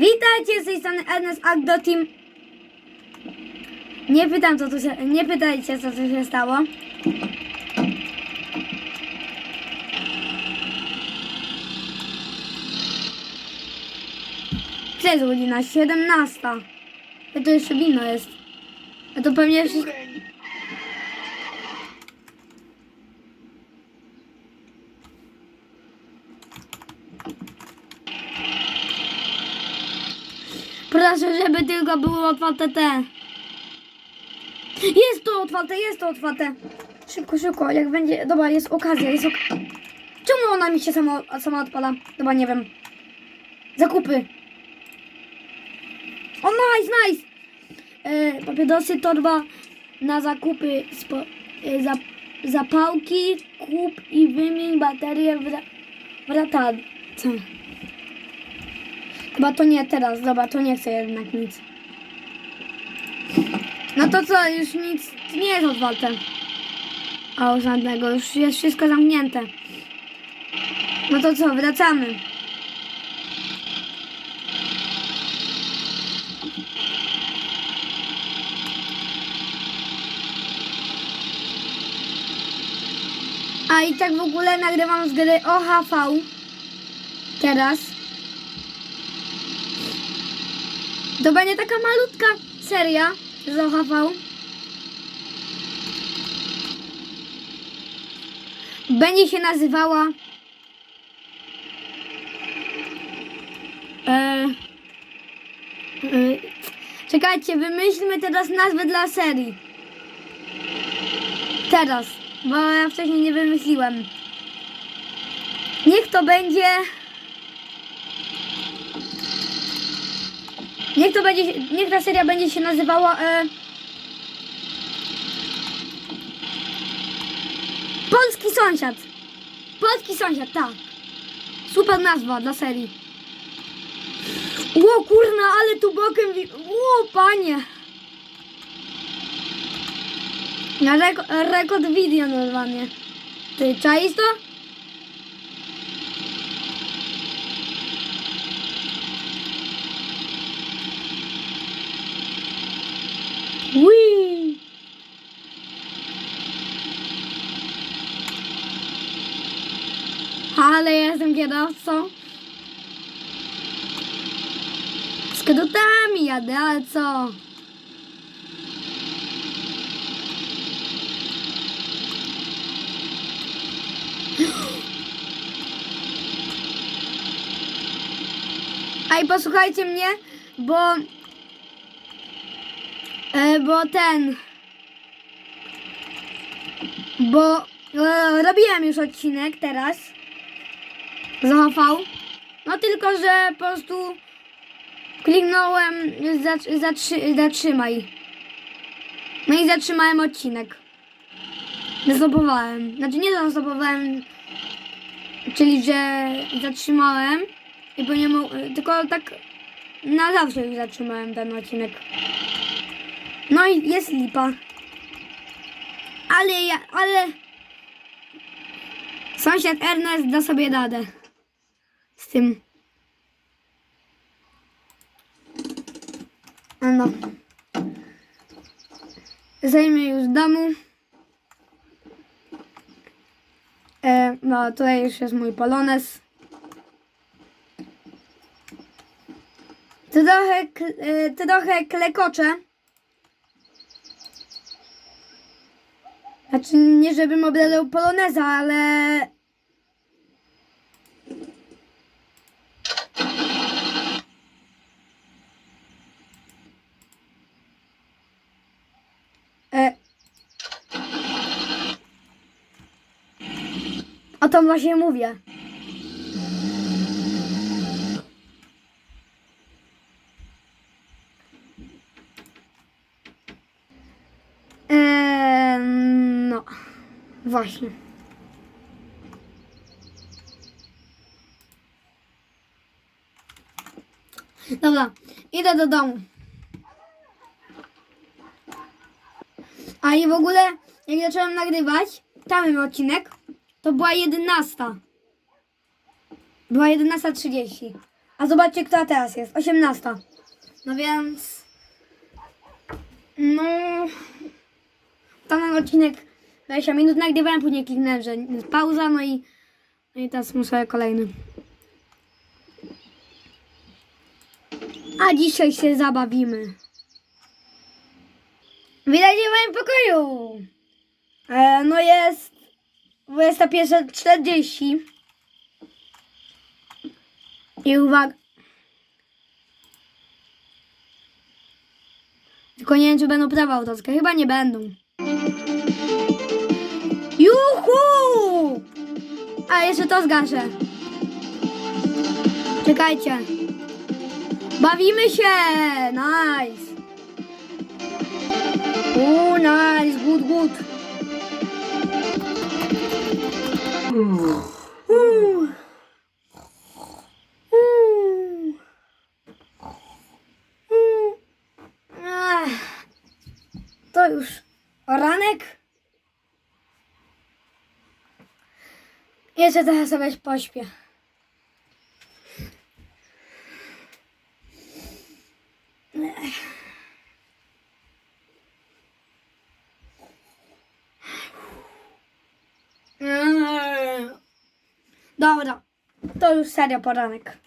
Witajcie z tej strony Ernest Agdo Team. Nie pytam co tu się, nie pytajcie co tu się stało. Gdzie jest godzina? 17. A to jeszcze wino jest. A to pewnie wszystko... Proszę, żeby tylko były otwarte te. Jest to otwarte, jest to otwarte. Szybko, szybko, jak będzie. Dobra, jest okazja, jest ok... Czemu ona mi się sama, sama odpala? Dobra, nie wiem. Zakupy. O, nice, nice. E, papierosy, torba na zakupy. Spo, e, za, zapałki, kup i wymień baterię w, ra, w. Chyba to nie teraz, dobra, to nie chcę jednak nic. No to co, już nic nie jest otwarte. O, żadnego, już jest wszystko zamknięte. No to co, wracamy. A i tak w ogóle nagrywam z gry OHV. Teraz. To będzie taka malutka seria z OHV. Będzie się nazywała e, e, Czekajcie, wymyślmy teraz nazwę dla serii. Teraz, bo ja wcześniej nie wymyśliłem. Niech to będzie Niech to będzie, niech ta seria będzie się nazywała e, Polski sąsiad. Polski sąsiad, tak. Super nazwa dla serii. Ło kurna, ale tu bokiem Ło panie. Na reko rekord video normalnie. Ty czaisz to? Whee! Ale ja jestem kierowcą. Skrótami jadę, ale co? A i posłuchajcie mnie, bo E, bo ten. Bo e, robiłem już odcinek teraz. Z OHV. No tylko, że po prostu kliknąłem zatr- zatrzy- zatrzymaj. No i zatrzymałem odcinek. Zastopowałem. Znaczy nie zastopowałem, czyli że zatrzymałem. I bo nie tylko tak na zawsze już zatrzymałem ten odcinek. No i jest lipa. Ale ja, ale... Sąsiad Ernest da sobie radę. Tym. No. Zajmę już domu. E, no, tutaj już jest mój polones. Trochę, k- e, trochę klekocze. Znaczy, nie żebym obrażał poloneza, ale... E... O tym właśnie mówię. Eee, no, właśnie. Dobra, idę do domu. A i w ogóle, jak zacząłem nagrywać, tam odcinek, to była 11. Była 11.30. A zobaczcie, która teraz jest. 18. No więc... No... Ten odcinek 20 minut nagrywałem, później kliknąłem, że jest pauza, no i, no i teraz muszę kolejny. A dzisiaj się zabawimy. Witajcie w moim pokoju. E, no jest 21.40. I uwaga. Tylko nie wiem, czy będą prawa autorskie. Chyba nie będą. Juhu! A jeszcze to zgaszę. Czekajcie. Bawimy się! Nice! Uuu, nice, good, good. To już ranek. Jeszcze teraz sobie pośpię. Eee. Dobra, to już serio poranek.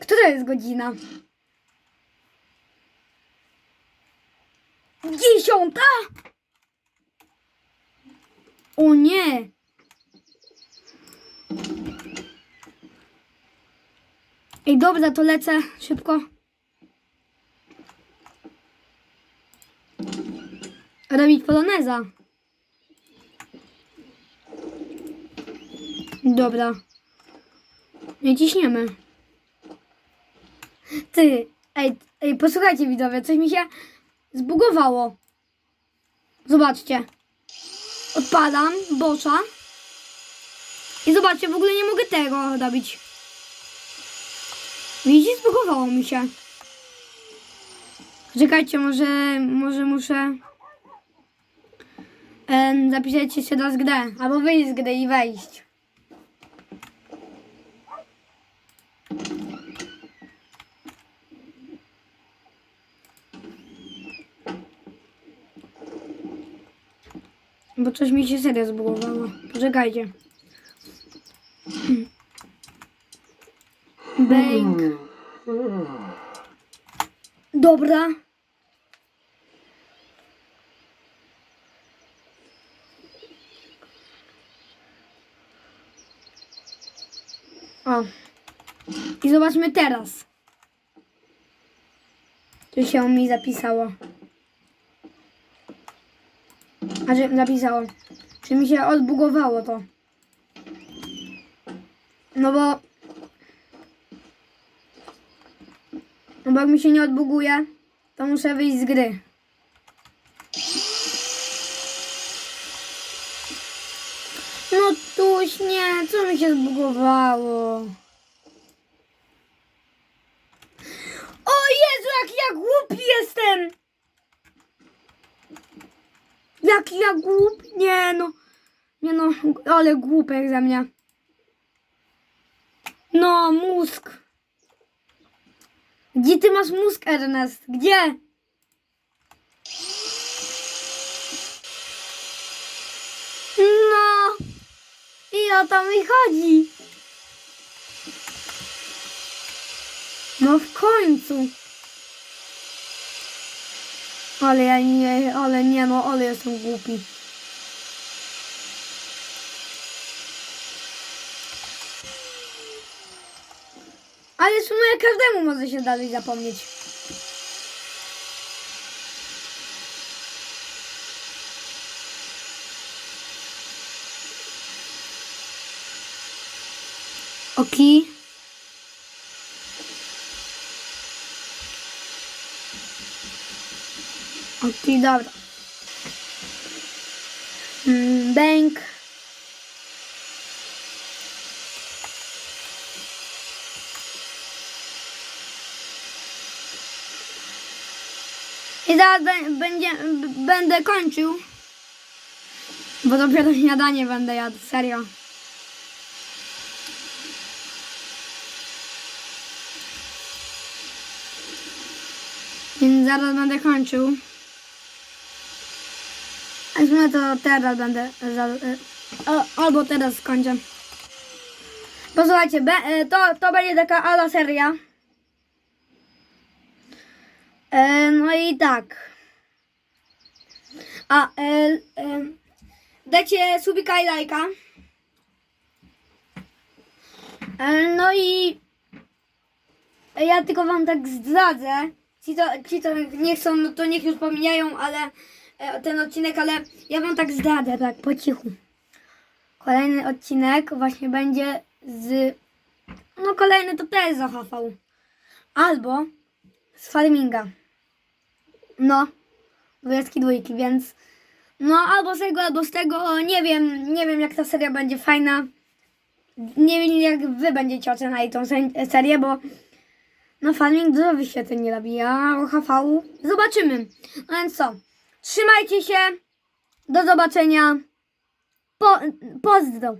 Która jest godzina? Dziesiąta? O nie! Ej, dobra, to lecę szybko. Robić poloneza. Dobra. Nie ciśniemy. Ty, ej, ej, posłuchajcie widzowie, coś mi się zbugowało. Zobaczcie. Odpalam bosza. I zobaczcie, w ogóle nie mogę tego robić. Widzicie, zbugowało mi się. Czekajcie, może, może muszę em, zapisać jeszcze raz grę. Albo wyjść z gry i wejść. Bo coś mi się serio zbugowało. Poczekajcie. Bank. Dobra. O. I zobaczmy teraz. Tu się mi zapisało. A że napisało. Czy mi się odbugowało to? No bo. No bo jak mi się nie odbuguje, to muszę wyjść z gry. No tuś nie, co mi się zbugowało? O Jezu, jak ja głupi jestem! Jak ja głup... Nie no. Nie no, ale głupek ze mnie. No, mózg. Gdzie ty masz mózg, Ernest? Gdzie? No. I o to mi chodzi. No w końcu. Ale ja nie, ale nie no, ale jestem głupi. Ale w sumie każdemu może się dalej zapomnieć. Oki. I dobra. Mm, bęk. I zaraz będzie, będę kończył. Bo dopiero śniadanie będę jadł, serio. Więc zaraz będę kończył. A sumie to teraz będę. E, albo teraz skończę. Posłuchajcie, e, to, to będzie taka ala seria. E, no i tak. A, e, e, dajcie subika i lajka. No i ja tylko wam tak zdradzę. Ci to, ci to nie chcą, no to niech już pomijają, ale ten odcinek, ale ja wam tak zdradzę, tak po cichu. Kolejny odcinek właśnie będzie z. No kolejny to też z OHV. Albo z farminga. No. Dwójki dwójki, więc. No albo z tego, albo z tego. Nie wiem, nie wiem jak ta seria będzie fajna. Nie wiem jak wy będziecie oceniali tą se- serię, bo no farming dużo wyświetleń nie robi, a o HV zobaczymy. No więc co, trzymajcie się, do zobaczenia, po, pozdro.